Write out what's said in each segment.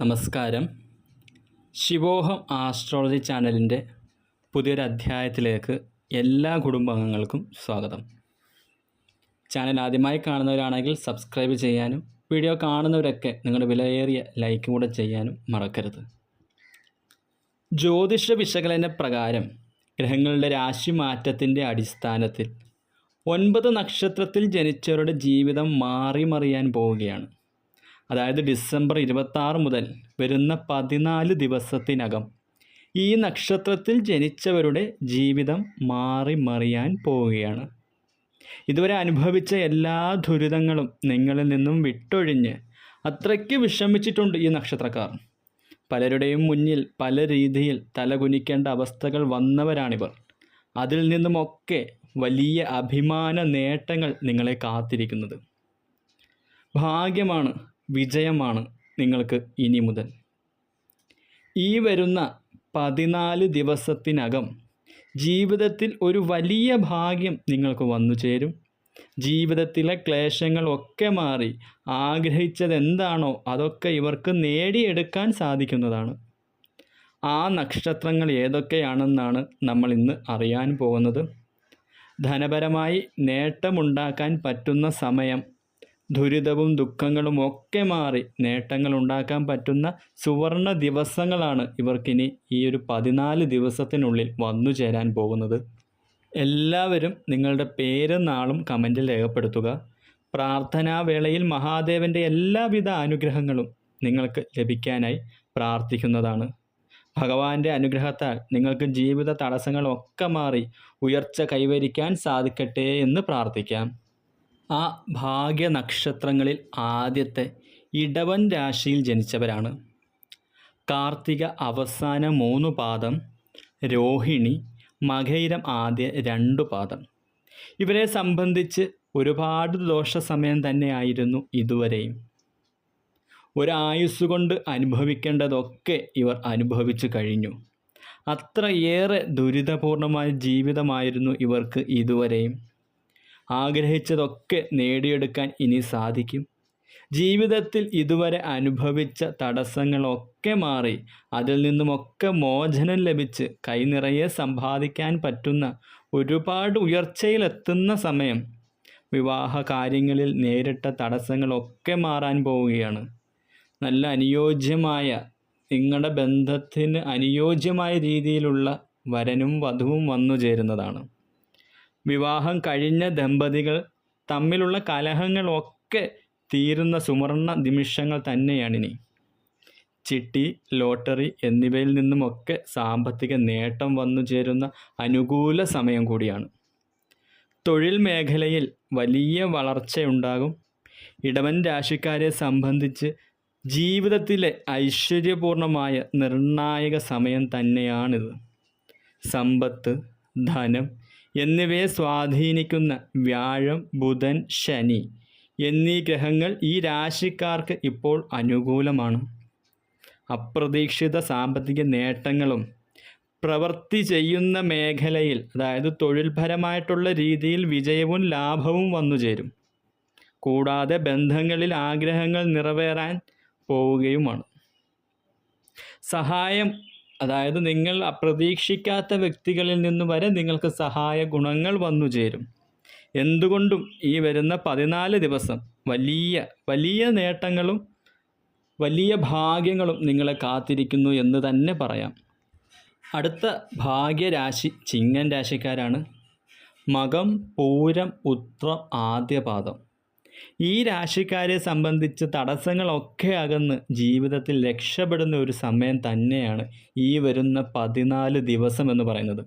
നമസ്കാരം. ശിവോഹം ആസ്ട്രോളജി ചാനലിന്റെ പുതിയൊരു അധ്യായത്തിലേക്ക് എല്ലാ കുടുംബാംഗങ്ങൾക്കും സ്വാഗതം. ചാനൽ ആദ്യമായി കാണുന്നവരാണെങ്കിൽ സബ്സ്ക്രൈബ് ചെയ്യാനും വീഡിയോ കാണുന്നവരൊക്കെ നിങ്ങളുടെ വിലയേറിയ ലൈക്കും കൂടെ ചെയ്യാനും മറക്കരുത്. ജ്യോതിഷ വിശകലന പ്രകാരം ഗ്രഹങ്ങളുടെ രാശി മാറ്റത്തിന്റെ അടിസ്ഥാനത്തിൽ ഒൻപത് നക്ഷത്രത്തിൽ ജനിച്ചവരുടെ ജീവിതം മാറി മറിയാൻ പോവുകയാണ്. അതായത് ഡിസംബർ ഇരുപത്താറ് മുതൽ വരുന്ന പതിനാല് ദിവസത്തിനകം ഈ നക്ഷത്രത്തിൽ ജനിച്ചവരുടെ ജീവിതം മാറി മറിയാൻ പോവുകയാണ്. ഇതുവരെ അനുഭവിച്ച എല്ലാ ദുരിതങ്ങളും നിങ്ങളിൽ നിന്നും വിട്ടൊഴിഞ്ഞ് അത്രയ്ക്ക് വിഷമിച്ചിട്ടുണ്ട് ഈ നക്ഷത്രക്കാർ. പലരുടെയും മുന്നിൽ പല രീതിയിൽ തലകുനിക്കേണ്ട അവസ്ഥകൾ വന്നവരാണിവർ. അതിൽ നിന്നുമൊക്കെ വലിയ അഭിമാന നേട്ടങ്ങൾ നിങ്ങളെ കാത്തിരിക്കുന്നത്. ഭാഗ്യമാണ് വിജയമാണ് നിങ്ങൾക്ക് ഇനി മുതൽ. ഈ വരുന്ന പതിനാല് ദിവസത്തിനകം ജീവിതത്തിൽ ഒരു വലിയ ഭാഗ്യം നിങ്ങൾക്ക് വന്നു ചേരും. ജീവിതത്തിലെ ക്ലേശങ്ങളൊക്കെ മാറി ആഗ്രഹിച്ചത് എന്താണോ അതൊക്കെ ഇവർക്ക് നേടിയെടുക്കാൻ സാധിക്കുന്നതാണ്. ആ നക്ഷത്രങ്ങൾ ഏതൊക്കെയാണെന്നാണ് നമ്മൾ ഇന്ന് അറിയാൻ പോകുന്നത്. ധനപരമായി നേട്ടമുണ്ടാക്കാൻ പറ്റുന്ന സമയം ദുരിതവും ദുഃഖങ്ങളും ഒക്കെ മാറി നേട്ടങ്ങൾ ഉണ്ടാക്കാൻ പറ്റുന്ന സുവർണ ദിവസങ്ങളാണ് ഇവർക്കിനി ഈ ഒരു പതിനാല് ദിവസത്തിനുള്ളിൽ വന്നു ചേരാൻ പോകുന്നത്. എല്ലാവരും നിങ്ങളുടെ പേരും നാളും കമന്റിൽ രേഖപ്പെടുത്തുക. പ്രാർത്ഥനാവേളയിൽ മഹാദേവന്റെ എല്ലാവിധ അനുഗ്രഹങ്ങളും നിങ്ങൾക്ക് ലഭിക്കാനായി പ്രാർത്ഥിക്കുന്നതാണ്. ഭഗവാന്റെ അനുഗ്രഹത്താൽ നിങ്ങൾക്ക് ജീവിത തടസ്സങ്ങളൊക്കെ മാറി ഉയർച്ച കൈവരിക്കാൻ സാധിക്കട്ടെ എന്ന് പ്രാർത്ഥിക്കാം. ആ ഭാഗ്യനക്ഷത്രങ്ങളിൽ ആദ്യത്തെ ഇടവൻ രാശിയിൽ ജനിച്ചവരാണ്. കാർത്തിക അവസാന മൂന്ന് പാദം രോഹിണി മകയിരം ആദ്യ രണ്ടു പാദം. ഇവരെ സംബന്ധിച്ച് ഒരുപാട് ദോഷ സമയം തന്നെയായിരുന്നു ഇതുവരെയും. ഒരായുസ് കൊണ്ട് അനുഭവിക്കേണ്ടതൊക്കെ ഇവർ അനുഭവിച്ചു കഴിഞ്ഞു. അത്രയേറെ ദുരിതപൂർണമായ ജീവിതമായിരുന്നു ഇവർക്ക് ഇതുവരെയും. ആഗ്രഹിച്ചതൊക്കെ നേടിയെടുക്കാൻ ഇനി സാധിക്കും. ജീവിതത്തിൽ ഇതുവരെ അനുഭവിച്ച തടസ്സങ്ങളൊക്കെ മാറി അതിൽ നിന്നുമൊക്കെ മോചനം ലഭിച്ച് കൈനിറയെ സമ്പാദിക്കാൻ പറ്റുന്ന ഒരുപാട് ഉയർച്ചയിലെത്തുന്ന സമയം. വിവാഹ കാര്യങ്ങളിൽ നേരിട്ട തടസ്സങ്ങളൊക്കെ മാറാൻ പോവുകയാണ്. നല്ല അനുയോജ്യമായ നിങ്ങളുടെ ബന്ധത്തിന് അനുയോജ്യമായ രീതിയിലുള്ള വരനും വധുവും വന്നു ചേരുന്നതാണ് വിവാഹം കഴിഞ്ഞ ദമ്പതികൾ തമ്മിലുള്ള കലഹങ്ങളൊക്കെ തീരുന്ന സുവർണ നിമിഷങ്ങൾ തന്നെയാണിനി. ചിട്ടി ലോട്ടറി എന്നിവയിൽ നിന്നുമൊക്കെ സാമ്പത്തിക നേട്ടം വന്നു ചേരുന്ന അനുകൂല സമയം കൂടിയാണ്. തൊഴിൽ മേഖലയിൽ വലിയ വളർച്ചയുണ്ടാകും. ഇടവൻ രാശിക്കാരെ സംബന്ധിച്ച് ജീവിതത്തിലെ ഐശ്വര്യപൂർണമായ നിർണായക സമയം തന്നെയാണിത്. സമ്പത്ത് ധനം എന്നിവയെ സ്വാധീനിക്കുന്ന വ്യാഴം ബുധൻ ശനി എന്നീ ഗ്രഹങ്ങൾ ഈ രാശിക്കാർക്ക് ഇപ്പോൾ അനുകൂലമാണ്. അപ്രതീക്ഷിത സാമ്പത്തിക നേട്ടങ്ങളും പ്രവൃത്തി ചെയ്യുന്ന മേഖലയിൽ അതായത് തൊഴിൽപരമായിട്ടുള്ള രീതിയിൽ വിജയവും ലാഭവും വന്നു ചേരും. കൂടാതെ ബന്ധങ്ങളിൽ ആഗ്രഹങ്ങൾ നിറവേറാൻ പോവുകയുമാണ്. സഹായം അതായത് നിങ്ങൾ അപ്രതീക്ഷിക്കാത്ത വ്യക്തികളിൽ നിന്ന് വരെ നിങ്ങൾക്ക് സഹായ ഗുണങ്ങൾ വന്നു ചേരും. എന്തുകൊണ്ടും ഈ വരുന്ന പതിനാല് ദിവസം വലിയ വലിയ നേട്ടങ്ങളും വലിയ ഭാഗ്യങ്ങളും നിങ്ങളെ കാത്തിരിക്കുന്നു എന്ന് തന്നെ പറയാം. അടുത്ത ഭാഗ്യരാശി ചിങ്ങൻ രാശിക്കാരാണ്. മകം പൂരം ഉത്രം ആദ്യപാദം. ഈ രാശിക്കാരെ സംബന്ധിച്ച് തടസ്സങ്ങളൊക്കെ അകന്ന് ജീവിതത്തിൽ രക്ഷപ്പെടുന്ന ഒരു സമയം തന്നെയാണ് ഈ വരുന്ന പതിനാല് ദിവസം എന്ന് പറയുന്നത്.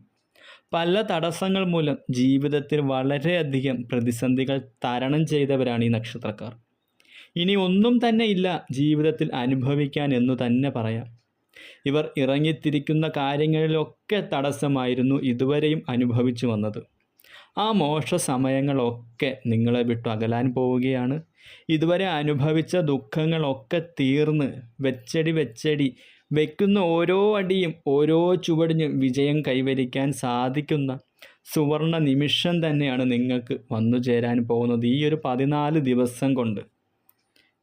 പല തടസ്സങ്ങൾ മൂലം ജീവിതത്തിൽ വളരെയധികം പ്രതിസന്ധികൾ തരണം ചെയ്തവരാണ് ഈ നക്ഷത്രക്കാർ. ഇനി ഒന്നും തന്നെ ഇല്ല ജീവിതത്തിൽ അനുഭവിക്കാൻ എന്നു തന്നെ പറയാം. ഇവർ ഇറങ്ങിത്തിരിക്കുന്ന കാര്യങ്ങളിലൊക്കെ തടസ്സമായിരുന്നു ഇതുവരെയും അനുഭവിച്ചു വന്നത്. ആ മോശ സമയങ്ങളൊക്കെ നിങ്ങളെ വിട്ടു അകലാൻ പോവുകയാണ്. ഇതുവരെ അനുഭവിച്ച ദുഃഖങ്ങളൊക്കെ തീർന്ന് വെച്ചടി വെച്ചടി വയ്ക്കുന്ന ഓരോ അടിയും ഓരോ ചുവടിനും വിജയം കൈവരിക്കാൻ സാധിക്കുന്ന സുവർണ നിമിഷം തന്നെയാണ് നിങ്ങൾക്ക് വന്നു ചേരാൻ പോകുന്നത് ഈ ഒരു പതിനാല് ദിവസം കൊണ്ട്.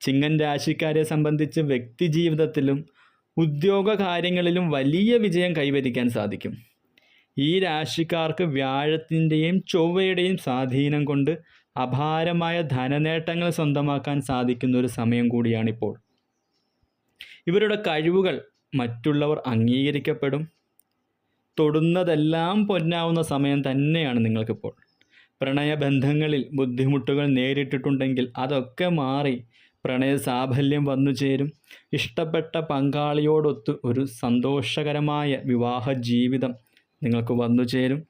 ചിങ്ങൻ രാശിക്കാരെ സംബന്ധിച്ച് വ്യക്തി ജീവിതത്തിലും ഉദ്യോഗ കാര്യങ്ങളിലും വലിയ വിജയം കൈവരിക്കാൻ സാധിക്കും. ഈ രാശിക്കാർക്ക് വ്യാഴത്തിന്റെയും ചൊവ്വയുടെയും സ്വാധീനം കൊണ്ട് അപാരമായ ധനനേട്ടങ്ങൾ സ്വന്തമാക്കാൻ സാധിക്കുന്ന ഒരു സമയം കൂടിയാണിപ്പോൾ. ഇവരുടെ കഴിവുകൾ മറ്റുള്ളവർ അംഗീകരിക്കപ്പെടും. തൊടുന്നതെല്ലാം പൊന്നാവുന്ന സമയം തന്നെയാണ് നിങ്ങൾക്കിപ്പോൾ. പ്രണയബന്ധങ്ങളിൽ ബുദ്ധിമുട്ടുകൾ നേരിട്ടിട്ടുണ്ടെങ്കിൽ അതൊക്കെ മാറി പ്രണയ സാഫല്യം വന്നു ചേരും. ഇഷ്ടപ്പെട്ട പങ്കാളിയോടൊത്ത് ഒരു സന്തോഷകരമായ വിവാഹ ജീവിതം നിങ്ങൾക്ക് വന്നു ചേരും.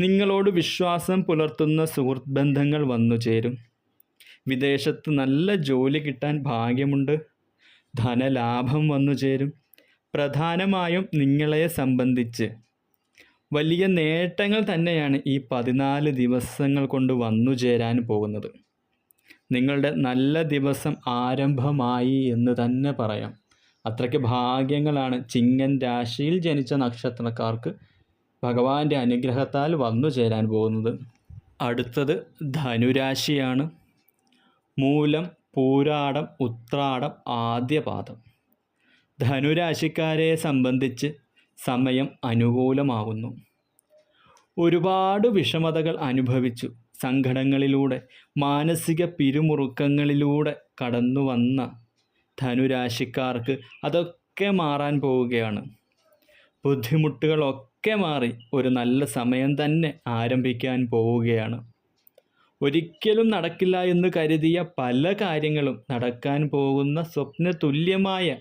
നിങ്ങളോട് വിശ്വാസം പുലർത്തുന്ന സുഹൃത്ത് ബന്ധങ്ങൾ വന്നു ചേരും. വിദേശത്ത് നല്ല ജോലി കിട്ടാൻ ഭാഗ്യമുണ്ട്. ധനലാഭം വന്നു ചേരും. പ്രധാനമായും നിങ്ങളെ സംബന്ധിച്ച്. വലിയ നേട്ടങ്ങൾ തന്നെയാണ് ഈ പതിനാല് ദിവസങ്ങൾ കൊണ്ട് വന്നു ചേരാൻ പോകുന്നത്. നിങ്ങളുടെ നല്ല ദിവസം ആരംഭമായി എന്ന് തന്നെ പറയാം. അത്രയ്ക്ക് ഭാഗ്യങ്ങളാണ് ചിങ്ങൻ രാശിയിൽ ജനിച്ച നക്ഷത്രക്കാർക്ക് ഭഗവാന്റെ അനുഗ്രഹത്താൽ വന്നു ചേരാൻ പോകുന്നത്. അടുത്തത് ധനുരാശിയാണ്. മൂലം പൂരാടം ഉത്രാടം ആദ്യപാദം. ധനുരാശിക്കാരെ സംബന്ധിച്ച് സമയം അനുകൂലമാകുന്നു. ഒരുപാട് വിഷമതകൾ അനുഭവിച്ചു സങ്കടങ്ങളിലൂടെ മാനസിക പിരിമുറുക്കങ്ങളിലൂടെ കടന്നു വന്ന ധനുരാശിക്കാർക്ക് അതൊക്കെ മാറാൻ പോവുകയാണ്. ബുദ്ധിമുട്ടുകളൊക്കെ മാറി ഒരു നല്ല സമയം തന്നെ ആരംഭിക്കാൻ പോവുകയാണ്. ഒരിക്കലും നടക്കില്ല എന്ന് കരുതിയ പല കാര്യങ്ങളും നടക്കാൻ പോകുന്ന സ്വപ്ന തുല്യമായ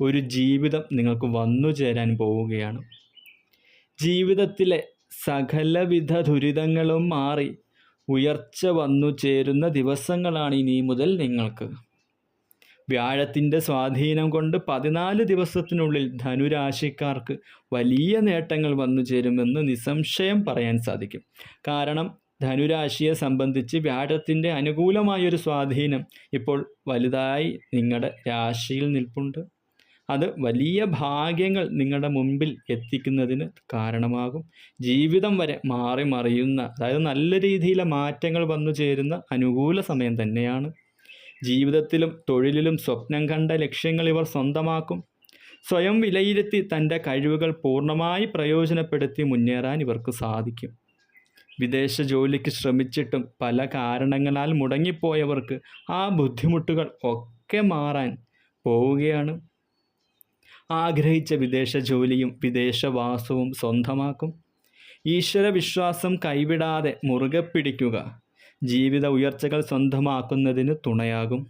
ഒരു ജീവിതം നിങ്ങൾക്ക് വന്നു ചേരാൻ പോവുകയാണ്. ജീവിതത്തിലെ സകലവിധ ദുരിതങ്ങളും മാറി ഉയർച്ച വന്നു ചേരുന്ന ദിവസങ്ങളാണ് ഇനി മുതൽ നിങ്ങൾക്ക്. വ്യാഴത്തിന്റെ സ്വാധീനം കൊണ്ട് പതിനാല് ദിവസത്തിനുള്ളിൽ ധനുരാശിക്കാർക്ക് വലിയ നേട്ടങ്ങൾ വന്നു ചേരുമെന്ന് നിസ്സംശയം പറയാൻ സാധിക്കും. കാരണം ധനുരാശിയെ സംബന്ധിച്ച് വ്യാഴത്തിന്റെ അനുകൂലമായൊരു സ്വാധീനം ഇപ്പോൾ വലുതായി നിങ്ങളുടെ രാശിയിൽ നിൽപ്പുണ്ട്. അത് വലിയ ഭാഗ്യങ്ങൾ നിങ്ങളുടെ മുമ്പിൽ എത്തിക്കുന്നതിന് കാരണമാകും. ജീവിതം വരെ മാറി മറിയുന്ന അതായത് നല്ല രീതിയിലെ മാറ്റങ്ങൾ വന്നു ചേരുന്ന അനുകൂല സമയം തന്നെയാണ്. ജീവിതത്തിലും തൊഴിലിലും സ്വപ്നം കണ്ട ലക്ഷ്യങ്ങൾ ഇവർ സ്വന്തമാക്കും. സ്വയം വിലയിരുത്തി തന്റെ കഴിവുകൾ പൂർണമായി പ്രയോജനപ്പെടുത്തി മുന്നേറാൻ ഇവർക്ക് സാധിക്കും. വിദേശ ജോലിക്ക് ശ്രമിച്ചിട്ടും പല കാരണങ്ങളാൽ മുടങ്ങിപ്പോയവർക്ക് ആ ബുദ്ധിമുട്ടുകൾ ഒക്കെ മാറാൻ പോവുകയാണ്. ആഗ്രഹിച്ച വിദേശ ജോലിയും വിദേശവാസവും സ്വന്തമാക്കും. ഈശ്വര വിശ്വാസം കൈവിടാതെ മുറുകെ പിടിക്കുക ജീവിത ഉയർച്ചകൾ സ്വന്തമാക്കുന്നതിന് തുണയാകും.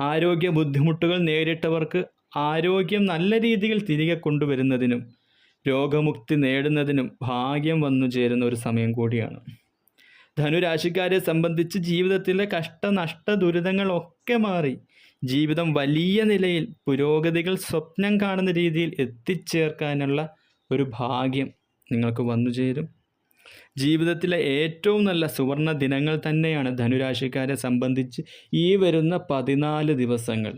ആരോഗ്യ ബുദ്ധിമുട്ടുകൾ നേരിട്ടവർക്ക് ആരോഗ്യം നല്ല രീതിയിൽ തിരികെ കൊണ്ടുവരുന്നതിനും രോഗമുക്തി നേടുന്നതിനും ഭാഗ്യം വന്നു ചേരുന്ന ഒരു സമയം കൂടിയാണ്. ധനുരാശിക്കാരെ സംബന്ധിച്ച് ജീവിതത്തിലെ കഷ്ടനഷ്ട ദുരിതങ്ങളൊക്കെ മാറി ജീവിതം വലിയ നിലയിൽ പുരോഗതികൾ സ്വപ്നം കാണുന്ന രീതിയിൽ എത്തിച്ചേർക്കാനുള്ള ഒരു ഭാഗ്യം നിങ്ങൾക്ക് വന്നു ചേരും. ജീവിതത്തിലെ ഏറ്റവും നല്ല സുവർണ ദിനങ്ങൾ തന്നെയാണ് ധനുരാശിക്കാരെ സംബന്ധിച്ച് ഈ വരുന്ന പതിനാല് ദിവസങ്ങൾ.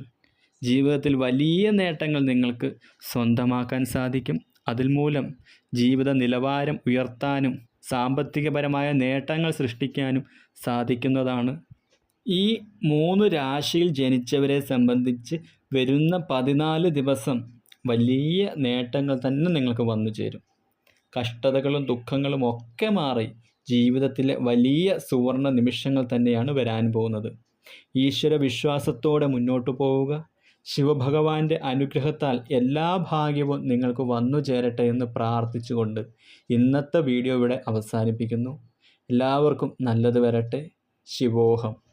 ജീവിതത്തിൽ വലിയ നേട്ടങ്ങൾ നിങ്ങൾക്ക് സ്വന്തമാക്കാൻ സാധിക്കും. അതിൽ മൂലം ജീവിത നിലവാരം ഉയർത്താനും സാമ്പത്തികപരമായ നേട്ടങ്ങൾ സൃഷ്ടിക്കാനും സാധിക്കുന്നതാണ്. ഈ മൂന്ന് രാശിയിൽ ജനിച്ചവരെ സംബന്ധിച്ച് വരുന്ന പതിനാല് ദിവസം വലിയ നേട്ടങ്ങൾ തന്നെ നിങ്ങൾക്ക് വന്നു ചേരും കഷ്ടതകളും ദുഃഖങ്ങളും ഒക്കെ മാറി ജീവിതത്തിലെ വലിയ സുവർണ നിമിഷങ്ങൾ തന്നെയാണ് വരാൻ പോകുന്നത്. ഈശ്വര വിശ്വാസത്തോടെ മുന്നോട്ട് പോവുക. ശിവഭഗവാന്റെ അനുഗ്രഹത്താൽ എല്ലാ ഭാഗ്യവും നിങ്ങൾക്ക് വന്നു ചേരട്ടെ എന്ന് പ്രാർത്ഥിച്ചുകൊണ്ട് ഇന്നത്തെ വീഡിയോ ഇവിടെ അവസാനിപ്പിക്കുന്നു. എല്ലാവർക്കും നല്ലത് വരട്ടെ. ശിവോഹം.